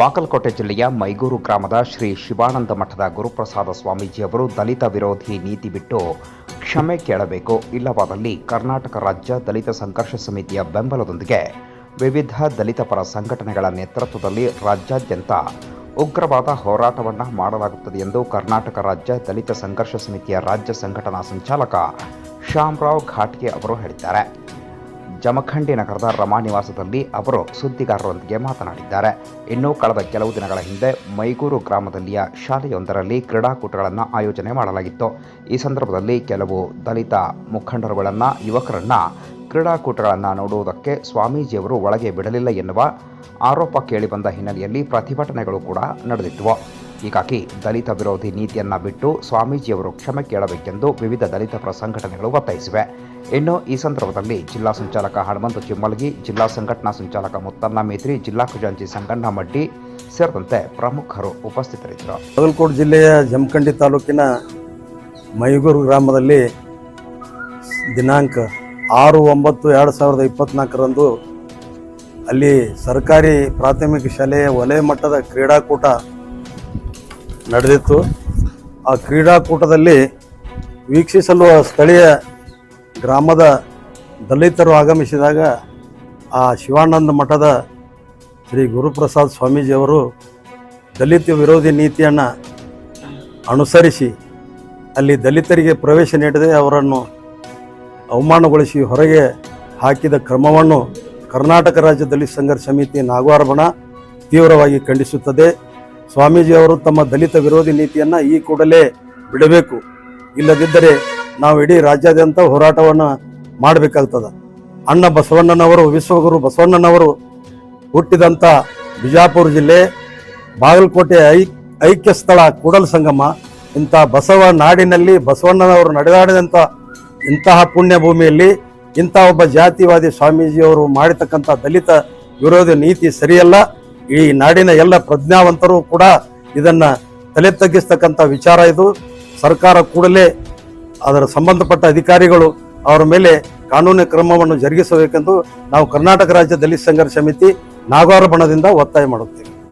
ಬಾಗಲಕೋಟೆ ಜಿಲ್ಲೆಯ ಮೈಗೂರು ಗ್ರಾಮದ ಶ್ರೀ ಶಿವಾನಂದ ಮಠದ ಗುರುಪ್ರಸಾದ ಸ್ವಾಮೀಜಿಯವರು ದಲಿತ ವಿರೋಧಿ ನೀತಿ ಬಿಟ್ಟು ಕ್ಷಮೆ ಕೇಳಬೇಕು. ಇಲ್ಲವಾದಲ್ಲಿ ಕರ್ನಾಟಕ ರಾಜ್ಯ ದಲಿತ ಸಂಘರ್ಷ ಸಮಿತಿಯ ಬೆಂಬಲದೊಂದಿಗೆ ವಿವಿಧ ದಲಿತ ಪರ ಸಂಘಟನೆಗಳ ನೇತೃತ್ವದಲ್ಲಿ ರಾಜ್ಯಾದ್ಯಂತ ಉಗ್ರವಾದ ಹೋರಾಟವನ್ನು ಮಾಡಲಾಗುತ್ತದೆ ಎಂದು ಕರ್ನಾಟಕ ರಾಜ್ಯ ದಲಿತ ಸಂಘರ್ಷ ಸಮಿತಿಯ ರಾಜ್ಯ ಸಂಘಟನಾ ಸಂಚಾಲಕ ಶ್ಯಾಮರಾವ್ ಘಾಟ್ಗೆ ಅವರು ಹೇಳಿದ್ದಾರೆ. ಜಮಖಂಡಿ ನಗರದ ರಮಾ ನಿವಾಸದಲ್ಲಿ ಅವರು ಸುದ್ದಿಗಾರರೊಂದಿಗೆ ಮಾತನಾಡಿದ್ದಾರೆ. ಇನ್ನು ಕಳೆದ ಕೆಲವು ದಿನಗಳ ಹಿಂದೆ ಮೈಗೂರು ಗ್ರಾಮದಲ್ಲಿಯ ಶಾಲೆಯೊಂದರಲ್ಲಿ ಕ್ರೀಡಾಕೂಟಗಳನ್ನು ಆಯೋಜನೆ ಮಾಡಲಾಗಿತ್ತು. ಈ ಸಂದರ್ಭದಲ್ಲಿ ಕೆಲವು ದಲಿತ ಮುಖಂಡರುಗಳನ್ನು, ಯುವಕರನ್ನು ಕ್ರೀಡಾಕೂಟಗಳನ್ನು ನೋಡುವುದಕ್ಕೆ ಸ್ವಾಮೀಜಿಯವರು ಒಳಗೆ ಬಿಡಲಿಲ್ಲ ಎನ್ನುವ ಆರೋಪ ಕೇಳಿಬಂದ ಹಿನ್ನೆಲೆಯಲ್ಲಿ ಪ್ರತಿಭಟನೆಗಳು ಕೂಡ ನಡೆದಿದ್ದವು ಹೀಗಾಗಿ ದಲಿತ ವಿರೋಧಿ ನೀತಿಯನ್ನ ಬಿಟ್ಟು ಸ್ವಾಮೀಜಿಯವರು ಕ್ಷಮೆ ಕೇಳಬೇಕೆಂದು ವಿವಿಧ ದಲಿತ ಪರ ಸಂಘಟನೆಗಳು ಒತ್ತಾಯಿಸಿವೆ. ಇನ್ನು ಈ ಸಂದರ್ಭದಲ್ಲಿ ಜಿಲ್ಲಾ ಸಂಚಾಲಕ ಹನುಮಂತ ಚಿಮ್ಮಲ್ಗಿ, ಜಿಲ್ಲಾ ಸಂಘಟನಾ ಸಂಚಾಲಕ ಮುತ್ತಣ್ಣ ಮೇತ್ರಿ, ಜಿಲ್ಲಾ ಖಜಾಂಚಿ ಸಂಗಣ್ಣ ಮಡ್ಡಿ ಸೇರಿದಂತೆ ಪ್ರಮುಖರು ಉಪಸ್ಥಿತರಿದ್ದರು. ಬಾಗಲಕೋಟೆ ಜಿಲ್ಲೆಯ ಜಮಖಂಡಿ ತಾಲೂಕಿನ ಮೈಗೂರು ಗ್ರಾಮದಲ್ಲಿ ದಿನಾಂಕ ಆರು ಒಂಬತ್ತು ಎರಡು ಸಾವಿರದ ಇಪ್ಪತ್ನಾಲ್ಕರಂದು ಅಲ್ಲಿ ಸರ್ಕಾರಿ ಪ್ರಾಥಮಿಕ ಶಾಲೆಯ ವಲಯ ಮಟ್ಟದ ಕ್ರೀಡಾಕೂಟ ನಡೆದಿತ್ತು. ಆ ಕ್ರೀಡಾಕೂಟದಲ್ಲಿ ವೀಕ್ಷಿಸಲು ಸ್ಥಳೀಯ ಗ್ರಾಮದ ದಲಿತರು ಆಗಮಿಸಿದಾಗ ಆ ಶಿವಾನಂದ ಮಠದ ಶ್ರೀ ಗುರುಪ್ರಸಾದ್ ಸ್ವಾಮೀಜಿಯವರು ದಲಿತ ವಿರೋಧಿ ನೀತಿಯನ್ನು ಅನುಸರಿಸಿ ಅಲ್ಲಿ ದಲಿತರಿಗೆ ಪ್ರವೇಶ ನೀಡದೆ ಅವರನ್ನು ಅವಮಾನಗೊಳಿಸಿ ಹೊರಗೆ ಹಾಕಿದ ಕ್ರಮವನ್ನು ಕರ್ನಾಟಕ ರಾಜ್ಯ ದಲಿತ ಸಂಘರ್ಷ ಸಮಿತಿ ನಾಗವಾರ ಬಣ ತೀವ್ರವಾಗಿ ಖಂಡಿಸುತ್ತದೆ. ಸ್ವಾಮೀಜಿಯವರು ತಮ್ಮ ದಲಿತ ವಿರೋಧಿ ನೀತಿಯನ್ನು ಈ ಕೂಡಲೇ ಬಿಡಬೇಕು. ಇಲ್ಲದಿದ್ದರೆ ನಾವು ಇಡೀ ರಾಜ್ಯಾದ್ಯಂತ ಹೋರಾಟವನ್ನು ಮಾಡಬೇಕಾಗ್ತದೆ. ಅಣ್ಣ ಬಸವಣ್ಣನವರು, ವಿಶ್ವಗುರು ಬಸವಣ್ಣನವರು ಹುಟ್ಟಿದಂಥ ಬಿಜಾಪುರ ಜಿಲ್ಲೆ ಬಾಗಲಕೋಟೆ ಐ, ಐಕ್ಯ ಸ್ಥಳ ಕೂಡಲ ಸಂಗಮ. ಇಂಥ ಬಸವ ನಾಡಿನಲ್ಲಿ ಬಸವಣ್ಣನವರು ನಡೆದಾಡಿದಂಥ ಇಂತಹ ಪುಣ್ಯ ಭೂಮಿಯಲ್ಲಿ ಇಂಥ ಒಬ್ಬ ಜಾತಿವಾದಿ ಸ್ವಾಮೀಜಿಯವರು ಮಾಡಿರ್ತಕ್ಕಂಥ ದಲಿತ ವಿರೋಧಿ ನೀತಿ ಸರಿಯಲ್ಲ. ಈ ನಾಡಿನ ಎಲ್ಲ ಪ್ರಜ್ಞಾವಂತರು ಕೂಡ ಇದನ್ನ ತಲೆ ತಗ್ಗಿಸ್ತಕ್ಕಂಥ ವಿಚಾರ ಇದು. ಸರ್ಕಾರ ಕೂಡಲೇ ಅದರ ಸಂಬಂಧಪಟ್ಟ ಅಧಿಕಾರಿಗಳು ಅವರ ಮೇಲೆ ಕಾನೂನು ಕ್ರಮವನ್ನು ಜರುಗಿಸಬೇಕೆಂದು ನಾವು ಕರ್ನಾಟಕ ರಾಜ್ಯ ದಲಿತ ಸಂಘರ್ಷ ಸಮಿತಿ ನಾಗಾರಬಣದಿಂದ ಒತ್ತಾಯ ಮಾಡುತ್ತೇವೆ.